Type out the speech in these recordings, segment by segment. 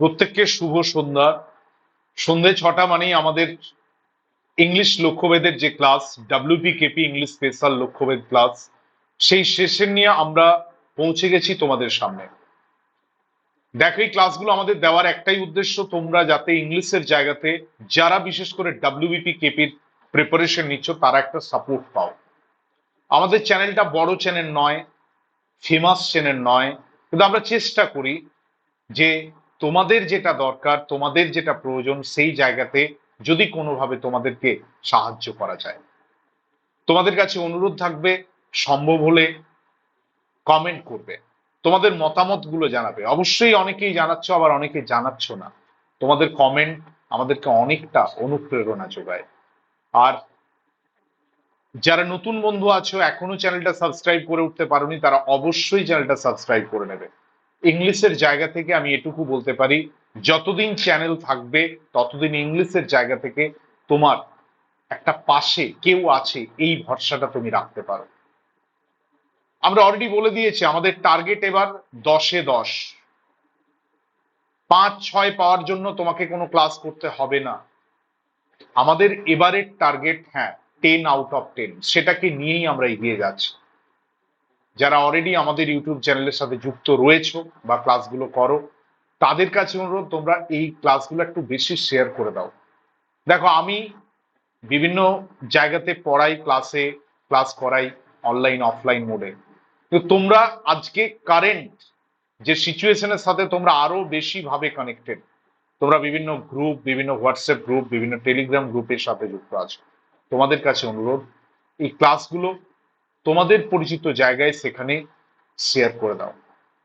প্রত্যেককে শুভ সন্ধ্যা। সন্ধে ছটা মানেই আমাদের ইংলিশ লক্ষ্যভেদের যে class W P K P English special লক্ষ্যভেদ ক্লাস সেই সেশন নিয়ে আমরা পৌঁছে গেছি তোমাদের সামনে। দেখো, এই ক্লাসগুলো আমাদের দেওয়ার একটাই উদ্দেশ্য, তোমরা যাতে ইংলিশের জায়গাতে যারা বিশেষ করে ডাব্লিউবিপি কেপির প্রিপারেশন নিচ্ছ, তারা একটা সাপোর্ট পাও। আমাদের চ্যানেলটা বড় চ্যানেল নয় ফেমাস চ্যানেল নয়, কিন্তু আমরা চেষ্টা করি যে তোমাদের যেটা দরকার, তোমাদের যেটা প্রয়োজন, সেই জায়গাতে যদি কোনোভাবে তোমাদেরকে সাহায্য করা যায়। তোমাদের কাছে অনুরোধ থাকবে, সম্ভব হলে কমেন্ট করবে। তোমাদের মতামতগুলো জানাবে। অবশ্যই অনেকেই জানাচ্ছ, আবার অনেকে জানাচ্ছ না। তোমাদের কমেন্ট আমাদেরকে অনেকটা অনুপ্রেরণা যোগায়। আর যারা নতুন বন্ধু আছো, এখনও চ্যানেলটা সাবস্ক্রাইব করে উঠতে পারোনি, তারা অবশ্যই চ্যানেলটা সাবস্ক্রাইব করে নেবে। ইংলিশের জায়গা থেকে আমি এটুকু বলতে পারি, যতদিন চ্যানেল থাকবে, ততদিন ইংলিশের জায়গা থেকে তোমার একটা পাশে কেউ আছে, এই ভরসাটা তুমি রাখতে পারো। আমরা অলরেডি বলে দিয়েছি, আমাদের টার্গেট এবার দশে দশ। পাঁচ, ছয় পাওয়ার জন্য তোমাকে কোনো ক্লাস করতে হবে না। আমাদের এবারের টার্গেট হ্যাঁ টেন আউট অফ টেন সেটাকে নিয়েই আমরা এগিয়ে যাচ্ছি। যারা অলরেডি আমাদের ইউটিউব চ্যানেলের সাথে যুক্ত রয়েছো বা ক্লাসগুলো করো, তাদের কাছে অনুরোধ, তোমরা এই ক্লাসগুলো একটু বেশি শেয়ার করে দাও। দেখো, আমি বিভিন্ন জায়গাতে পড়াই ক্লাসে ক্লাস করাই অনলাইন অফলাইন মোডে তো তোমরা আজকে কারেন্ট যে সিচুয়েশনের সাথে তোমরা আরও বেশি ভাবে কানেক্টেড তোমরা বিভিন্ন গ্রুপ বিভিন্ন হোয়াটসঅ্যাপ গ্রুপ বিভিন্ন টেলিগ্রাম গ্রুপের সাথে যুক্ত আছো। তোমাদের কাছে অনুরোধ, এই ক্লাসগুলো তোমাদের পরিচিত জায়গায় সেখানে শেয়ার করে দাও।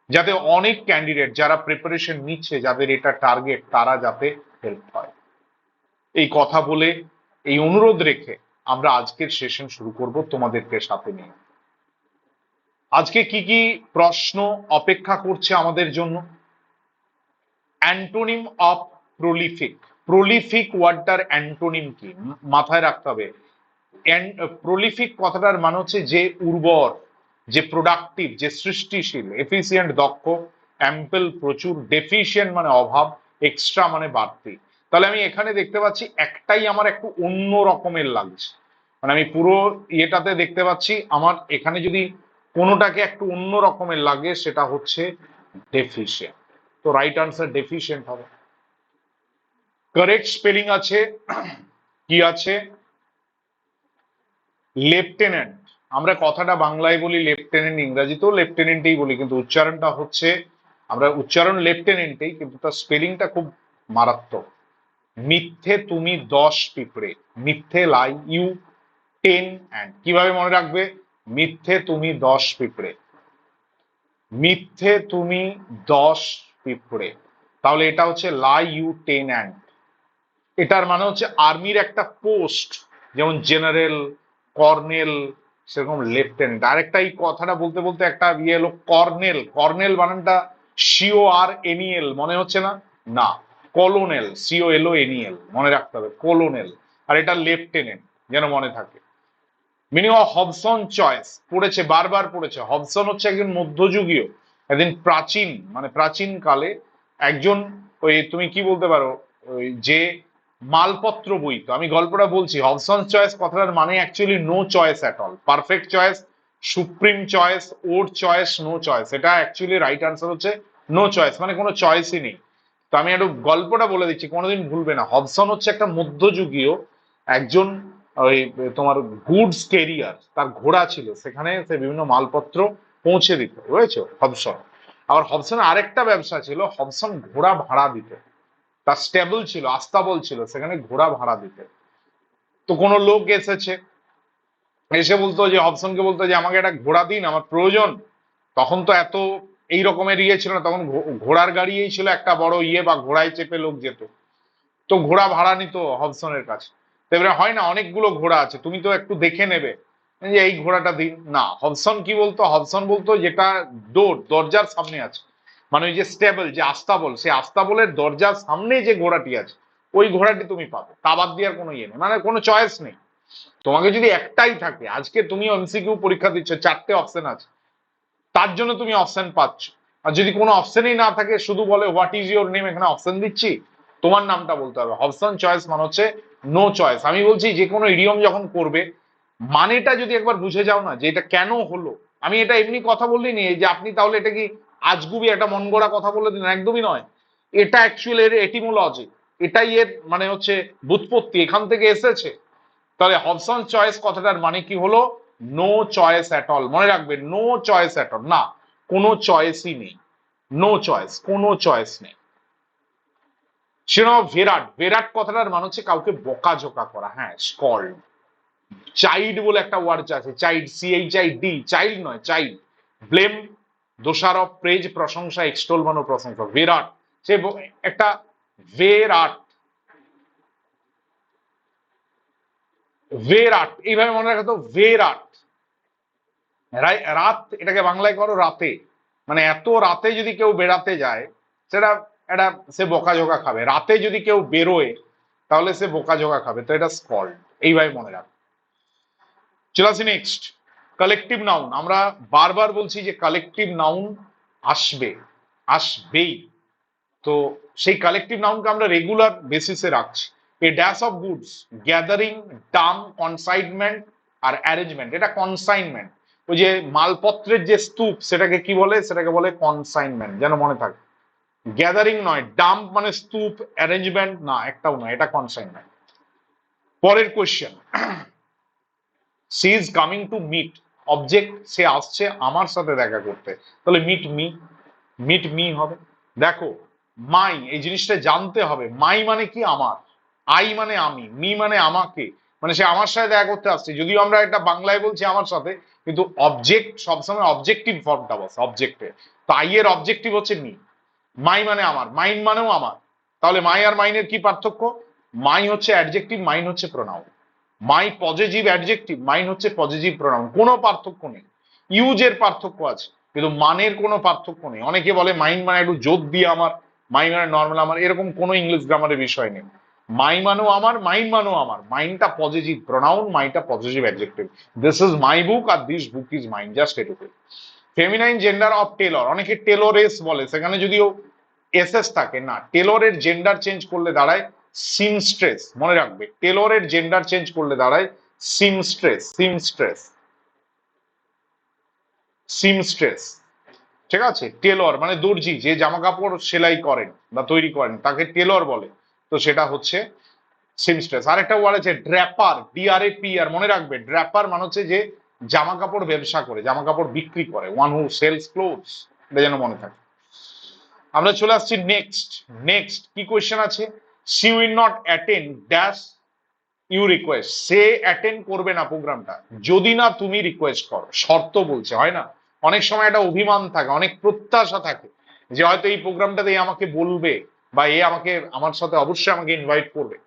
যাতে অনেক ক্যান্ডিডেট যারা প্রিপারেশন নিচ্ছে, যাদের এটা টার্গেট তারা যাতে হেল্প হয় এই কথা বলে, এই অনুরোধ রেখে আমরা আজকের সেশন শুরু করব তোমাদেরকে সাথে নিয়ে। আজকে কি কি প্রশ্ন অপেক্ষা করছে আমাদের জন্য? Antonym of prolific. প্রলিফিক ওয়ার্ডটার অ্যান্টোনিম কি? মাথায় রাখতে হবে। প্রলিফিক কথাটার মানে হচ্ছে যে উর্বর, যে প্রোডাক্টিভ যে সৃষ্টিশীল এফিসিয়েন্ট দক্ষ অ্যাম্পেল প্রচুর ডেফিসিয়েন্ট মানে অভাব এক্সট্রা মানে বাড়তি। তাহলে আমি এখানে দেখতে পাচ্ছি একটাই আমার একটু অন্য রকমের লাগছে। মানে আমি পুরো ইয়েটাতে দেখতে পাচ্ছি আমার এখানে যদি কোনোটাকে একটু অন্য রকমের লাগে, সেটা হচ্ছে ডেফিসিয়েন্ট তো রাইট আনসার ডেফিসিয়েন্ট হবে। কারেক্ট স্পেলিং আছে, কি আছে? লেফটেন্যান্ট আমরা কথাটা বাংলায় বলি লেফটেন্যান্ট ইংরাজিতেও লেফটেন্যান্টেই বলি, কিন্তু উচ্চারণটা হচ্ছে, আমরা উচ্চারণ লেফটেন্যান্টেই কিন্তু তার স্পেলিংটা খুব মারাত্মক। মিথ্যে তুমি দশ পিঁপড়ে, মিথ্যে লাই, ইউ, টেন, অ্যান্ড। কীভাবে মনে রাখবে? মিথ্যে তুমি দশ পিঁপড়ে। মিথ্যে তুমি দশ পিঁপড়ে। তাহলে এটা হচ্ছে লাই, ইউ, টেন, অ্যান্ড। এটার মানে হচ্ছে আর্মির একটা পোস্ট, যেমন জেনারেল কর্নেল, সেরকম লেফটেন্যান্ট। আরেকটা এই কথাটা বলতে বলতে একটা ইয়ে এলো, কর্নেল। কর্নেল বানানটা C O R N E L মনে হচ্ছে না? না, কলোনেল সিও এলো এনিএল মনে রাখতে হবে, কলোনেল। আর এটা লেফটেন্যান্ট, যেন মনে থাকে। মিনিমাম হবসন চয়েস পড়েছে, বারবার পড়েছে। হবসন হচ্ছে একজন মধ্যযুগীয়, একদিন প্রাচীন মানে প্রাচীন কালে একজন ওই, তুমি কি বলতে পারো, ওই যে মালপত্র বই তো, আমি গল্পটা বলছি। হবসন চয়েস কথাটার মানে actually no choice at all perfect choice supreme choice or choice no choice এটা অ্যাকচুয়ালি রাইট আনসার হচ্ছে নো চয়েস মানে কোনো চয়েসই নেই। তো আমি একটু গল্পটা বলে দিচ্ছি, কোনোদিন ভুলবে না। হবসন হচ্ছে একটা মধ্যযুগীয় একজন ওই তোমার গুডস ক্যারিয়ার তার ঘোড়া ছিল। সেখানে সে বিভিন্ন মালপত্র পৌঁছে দিত, বুঝেছ? হবসন আবার হবসন আরেকটা ব্যবসা ছিল হবসন ঘোড়া ভাড়া দিত। তার স্টেবল ছিল, আস্তাবল ছিল, সেখানে ঘোড়া ভাড়া দিতে। তো কোনো লোক এসেছে, এসে বলতো যে, হবসনকে বলতো যে, আমাকে একটা ঘোড়া দিন, আমার প্রয়োজন। তখন তো এত এই রকমের ইয়ে ছিল না, তখন ঘোড়ার গাড়িই ছিল একটা বড় ইয়ে বা ঘোড়ায় চেপে লোক যেত। তো ঘোড়া ভাড়া নিত হবসনের কাছে। এবারে হয় না, অনেকগুলো ঘোড়া আছে, তুমি তো একটু দেখে নেবে। যে এই ঘোড়াটা দিন। না, হবসন কি বলতো? হবসন বলতো যেটা ডোর দরজার সামনে আছে। মানে ওই যে স্টেবল যে আস্তাবল সেই আস্তাবলের দরজার সামনে যে ঘোড়াটি আছে, ওই ঘোড়াটি তুমি পাবে। তা বাদ দেওয়ার কোনো ইয়ে নেই। মানে কোনো চয়েস নেই। তোমাকে যদি একটাই থাকে, আজকে তুমি এমসিকিউ পরীক্ষা দিচ্ছ, চারটে অপশন আছে, তার জন্য তুমি অপশন পাচ্ছ। আর যদি কোনো অপশনই না থাকে, শুধু বলে হোয়াট ইজ ইউর নেম এখানে অপশন দিচ্ছি, তোমার নামটা বলতে হবে। অপশন চয়েস মানে হচ্ছে নো চয়েস আমি বলছি, যে কোনো ইডিয়ম যখন করবে, মানেটা যদি একবার বুঝে যাও না, যে এটা কেন হলো, আমি এটা এমনি কথা বললি নি যে আপনি তাহলে এটা কি আজগুবি একটা মন গড়া কথা বলে দিন একদমই নয়। এটা অ্যাকচুয়ালি এর এটিমোলজি এটাই এর মানে হচ্ছে বুৎপত্তি, এখান থেকে এসেছে। তাহলে হবসন চয়েস কথাটার মানে কি হলো? নো চয়েস অ্যাট অল মনে রাখবে নো চয়েস অ্যাট অল না, কোনো চয়েসই নেই। নো চয়েস কোনো চয়েস নেই। সেরকম ভেরাট ভেরাট কথাটার মানে হচ্ছে কাউকে বকাঝোকা করা। হ্যাঁ স্কল্ড চাইল্ড বলে একটা ওয়ার্ড আছে chide C H D child নয় চাইল্ড ব্লেম দোষারোপ, প্রেজ, প্রশংসা এক্সটোল মানে প্রশংসা। বিরাট সে একটা ভেরাট। ভেরাট। এইভাবে মনে রাখো তো রাই- রাত, এটাকে বাংলায় করো রাতে। মানে এত রাতে যদি কেউ বেড়াতে যায়, সেটা এটা সে বোকাঝোকা খাবে। রাতে যদি কেউ বেরোয়, তাহলে সে বোকাঝোকা খাবে। তো এটা স্কল্ড এইভাবে মনে রাখ। চলে আসি নেক্সট কালেকটিভ নাউন আমরা বারবার বলছি যে কালেকটিভ নাউন আসবে, আসবেই। তো সেই কালেকটিভ নাউনকে আমরা রেগুলার বেসিসে রাখছি। A dash of goods gathering Dam consignment আর অ্যারেঞ্জমেন্ট এটা কনসাইনমেন্ট ওই যে মালপত্রের যে স্তূপ, সেটাকে কি বলে? সেটাকে বলে কনসাইনমেন্ট যেন মনে থাকে। গ্যাদারিং নয় ডাম্প মানে স্তূপ অ্যারেঞ্জমেন্ট না, একটাও নয়, এটা কনসাইনমেন্ট পরের question she is coming to meet object সে আসছে আমার সাথে দেখা করতে। তাহলে মিট মি মিট মি হবে। দেখো মাই এই জিনিসটা জানতে হবে। মাই মানে কি আমার? আই মানে আমি মি মানে আমাকে। মানে সে আমার সাথে দেখা করতে আসছে। যদিও আমরা এটা বাংলায় বলছি আমার সাথে, কিন্তু অবজেক্ট সবসময় অবজেক্টিভ ফর্মটা বসে অবজেক্টে তো আই এর অবজেক্টিভ হচ্ছে মি মাই মানে আমার মাইন মানেও আমার। তাহলে মাই আর মাইনের কি পার্থক্য? মাই হচ্ছে অ্যাডজেক্টিভ মাইন হচ্ছে pronoun my positive adjective mine হচ্ছে পজিটিভ প্রোনাউন কোনো পার্থক্য নেই। ইউজের পার্থক্য আছে, কিন্তু মানের কোনো পার্থক্য নেই। অনেকে বলে মাইন মানে একটু জোর দিয়ে আমার মাই মানে নর্মাল আমার, এরকম কোনো ইংলিশ গ্রামারের বিষয় নেই। মাই মানেও আমার মাইন মানেও আমার। মাইনটা positive pronoun মাইটা positive adjective this is my book R this book is mine just এটুকু ফেমিনাইন জেন্ডার অফ টেলর অনেকে টেলরেস বলে, সেখানে যদিও এসএস থাকে, না টেলরের জেন্ডার চেঞ্জ করলে দাঁড়ায় সিমস্ট্রেস মনে রাখবে টেলরের জেন্ডার চেঞ্জ করলে দাঁড়ায় সিমস্ট্রেস সিমস্ট্রেস সিমস্ট্রেস ঠিক আছে? টেলর মানে দর্জি, যে জামা কাপড় সেলাই করেন বা তৈরি করেন, তাকে টেলর বলে। তো সেটা হচ্ছে সিমস্ট্রেস আরেকটা ওয়ার্ড আছে ড্র্যাপার ডিআরএ পি আর মনে রাখবে ড্র্যাপার মানে হচ্ছে যে জামা কাপড় ব্যবসা করে জামা কাপড় বিক্রি করে ওয়ান হু সেলস ক্লোথস এটা যেন মনে থাকে। আমরা চলে আসছি নেক্সট নেক্সট কি কোয়েশ্চেন আছে? She will not attend dash you request say attend করবে না প্রোগ্রামটা। যদি না তুমি রিকোয়েস্ট করো। শর্ত বলছে, হয় না? অনেক সময় একটা অভিমান থাকে, অনেক প্রত্যাশা থাকে যে হয়তো এই প্রোগ্রামটাতে এ আমাকে বলবে বা এ আমাকে, আমার সাথে অবশ্যই আমাকে ইনভাইট করবে।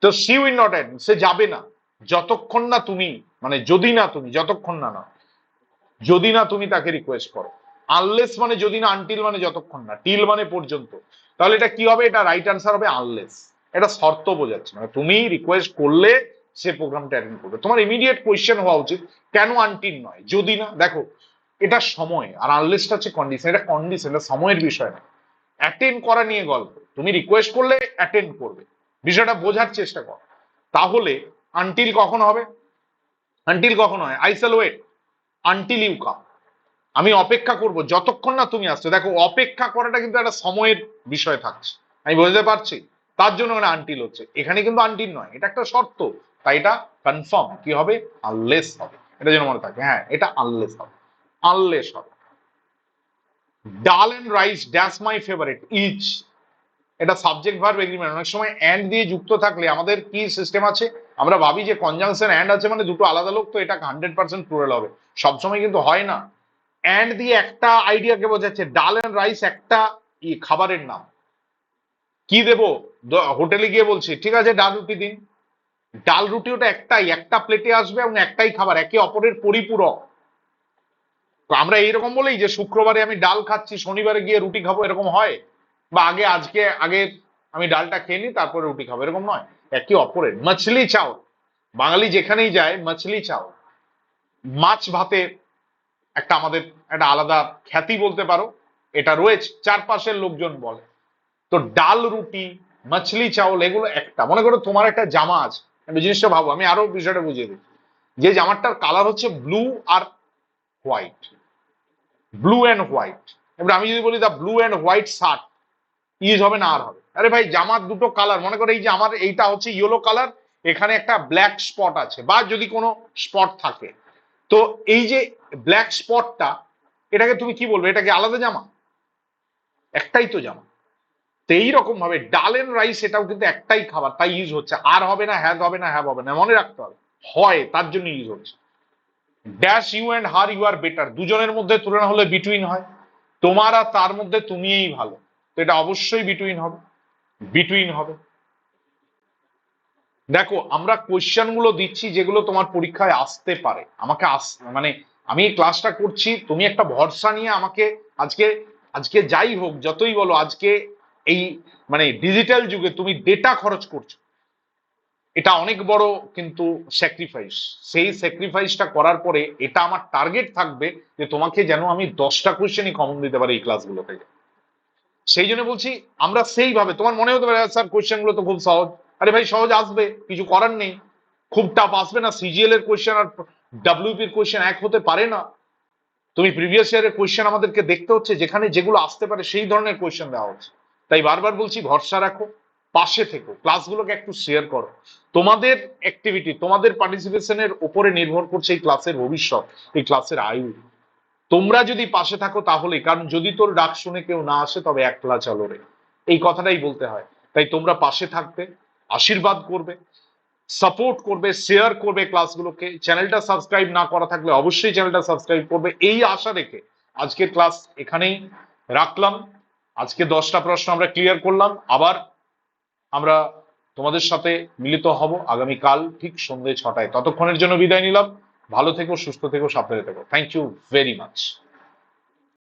তো সি উইল নট অ্যাটেন্ড সে যাবে না। যতক্ষণ না তুমি মানে যদি না তুমি, যতক্ষণ না না, যদি না তুমি তাকে রিকোয়েস্ট করো। আনলেস মানে যদি না আনটিল মানে যতক্ষণ না টিল মানে পর্যন্ত। তাহলে এটা কি হবে? এটা রাইট আনসার হবে আনলেস এটা শর্ত বোঝাচ্ছে। মানে তুমি রিকোয়েস্ট করলে সে প্রোগ্রামটা অ্যাটেন্ড করবে। তোমার ইমিডিয়েট কোয়েশ্চেন হওয়া উচিত, কেন আনটিল নয়? যদি না, দেখো, এটা সময়, আর আনলেসটা হচ্ছে কন্ডিশন এটা কন্ডিশন এটা সময়ের বিষয় না। অ্যাটেন্ড করা নিয়ে গল্প। তুমি রিকোয়েস্ট করলে অ্যাটেন্ড করবে। বিষয়টা বোঝার চেষ্টা কর। তাহলে আনটিল কখন হবে? আনটিল কখন হয়? I I'll wait until you come আমি অপেক্ষা করব, যতক্ষণ না তুমি আসছো। দেখো, অপেক্ষা করাটা কিন্তু একটা সময়ের বিষয় থাকছে। আমি বুঝতে পারছি? তার জন্য মানে আনটিল হচ্ছে। এখানে কিন্তু আনটিল নয়, এটা একটা শর্ত। তাই এটা কনফার্ম কি হবে? আনলেস হবে। এটা যেন মনে থাকে। হ্যাঁ এটা আনলেস হবে। আনলেস হবে। Dal and rice dash my favourite each এটা সাবজেক্ট ভার্ব এগ্রিমেন্ট অনেক সময় অ্যান্ড দিয়ে যুক্ত থাকলে আমাদের কি সিস্টেম আছে? আমরা ভাবি যে কনজাংশন অ্যান্ড আছে মানে দুটো আলাদা লোক, তো এটা হান্ড্রেড পার্সেন্ট প্লুরাল হবে। সবসময় কিন্তু হয় না। অ্যান্ড দিয়ে একটা আইডিয়াকে বোঝাচ্ছে। ডাল এন্ড রাইস একটা ই খাবারের নাম। কি দেবো? হোটেলে গিয়ে বলছি, ঠিক আছে, ডাল রুটি দিন। ডাল রুটি ওটা একটাই, একটা প্লেটে আসবে এবং একটাই খাবার, একে অপরের পরিপূরক। আমরা এইরকম বলেই যে শুক্রবারে আমি ডাল খাচ্ছি, শনিবারে গিয়ে রুটি খাব, এরকম হয়? বা আগে, আজকে, আগে আমি ডালটা খেয়ে নিই, তারপরে রুটি খাব, এরকম নয়। একে অপরের, মাছলি চাও বাঙালি যেখানেই যায়, মাছলি চাও মাছ ভাতে একটা আমাদের একটা আলাদা খ্যাতি বলতে পারো। এটা রয়েছে, চারপাশের লোকজন বলে। তো ডাল, রুটি, মাছলি, চাউল, এগুলো একটা। মনে করো তোমার একটা জামা আছে। আমি জিনিসটা ভাবো আমি আরও বিষয়টা বুঝিয়ে দিই। যে জামাটার কালার হচ্ছে ব্লু আর হোয়াইট ব্লু অ্যান্ড হোয়াইট এবার আমি যদি বলি the blue and white shirt use হবে না আর হবে। আরে ভাই, জামার দুটো কালার মনে করো এই যে আমার এইটা হচ্ছে ইয়েলো কালার এখানে একটা ব্ল্যাক স্পট আছে, বা যদি কোনো স্পট থাকে। তো এই যে ব্ল্যাক স্পটটা এটাকে তুমি কি বলবে? এটাকে আলাদা জামা? একটাই তো জামা। তো এইরকম ভাবে ডাল এন্ড রাইস এটাও কিন্তু একটাই খাবার, তাই ইউজ হচ্ছে। আর হবে না হ্যাভ হবে না হ্যাভ হবে না, মনে রাখতে হবে। হয়, তার জন্য ইউজ হচ্ছে। Dash you and her you are better দুজনের মধ্যে তুলনা হলে বিটুইন হয়। তোমার আর তার মধ্যে তুমিই ভালো। তো এটা অবশ্যই বিটুইন হবে। বিটুইন হবে। দেখো, আমরা কোয়েশ্চেনগুলো দিচ্ছি যেগুলো তোমার পরীক্ষায় আসতে পারে। আমাকে আস মানে আমি এই ক্লাসটা করছি, তুমি একটা ভরসা নিয়ে আমাকে আজকে আজকে যাই হোক, যতই বলো, আজকে এই মানে ডিজিটাল যুগে তুমি ডেটা খরচ করছ। এটা অনেক বড় কিন্তু স্যাক্রিফাইস সেই স্যাক্রিফাইসটা করার পরে এটা আমার টার্গেট থাকবে যে তোমাকে যেন আমি দশটা কোয়েশ্চেনই কমন দিতে পারি এই ক্লাসগুলো থেকে। সেই জন্য বলছি, আমরা সেইভাবে, তোমার মনে হতে পারে স্যার কোয়েশ্চেনগুলো তো খুব সহজ। আরে ভাই, সহজ আসবে, কিছু করার নেই। খুব টাফ আসবে না। সিজিএল এর কোয়েশ্চেন আর ডাব্লিউপি এর কোয়েশ্চেন এক হতে পারে না। তুমি প্রিভিয়াস ইয়ারের কোয়েশ্চেন আমাদেরকে দেখতে হচ্ছে, যেখানে যেগুলো আসতে পারে সেই ধরনের কোয়েশ্চেন দেওয়া হচ্ছে। তাই বারবার বলছি, ভরসা রাখো, পাশে থেকো ক্লাসগুলোকে একটু শেয়ার করো। তোমাদের অ্যাক্টিভিটি তোমাদের পার্টিসিপেশনের উপরে নির্ভর করছে এই ক্লাসের ভবিষ্যৎ, এই ক্লাসের আয়ু। তোমরা যদি পাশে থাকো তাহলে, কারণ যদি তোর ডাক শুনে কেউ না আসে, তবে একলা চলো রে। এই কথাটাই বলতে হয়। তাই তোমরা পাশে থাকবে, আশীর্বাদ করবে। সাপোর্ট করবে শেয়ার করবে ক্লাসগুলোকে চ্যানেলটা সাবস্ক্রাইব না করা থাকলে অবশ্যই চ্যানেলটা সাবস্ক্রাইব করবে। এই আশা রেখে আজকের ক্লাস এখানেই রাখলাম। আজকে দশটা প্রশ্ন আমরা ক্লিয়ার করলাম। আবার আমরা তোমাদের সাথে মিলিত হব আগামীকাল ঠিক সন্ধ্যে ছটায়। ততক্ষণের জন্য বিদায় নিলাম। ভালো থেকো, সুস্থ থেকো, সাবধানে থেকো। Thank you very much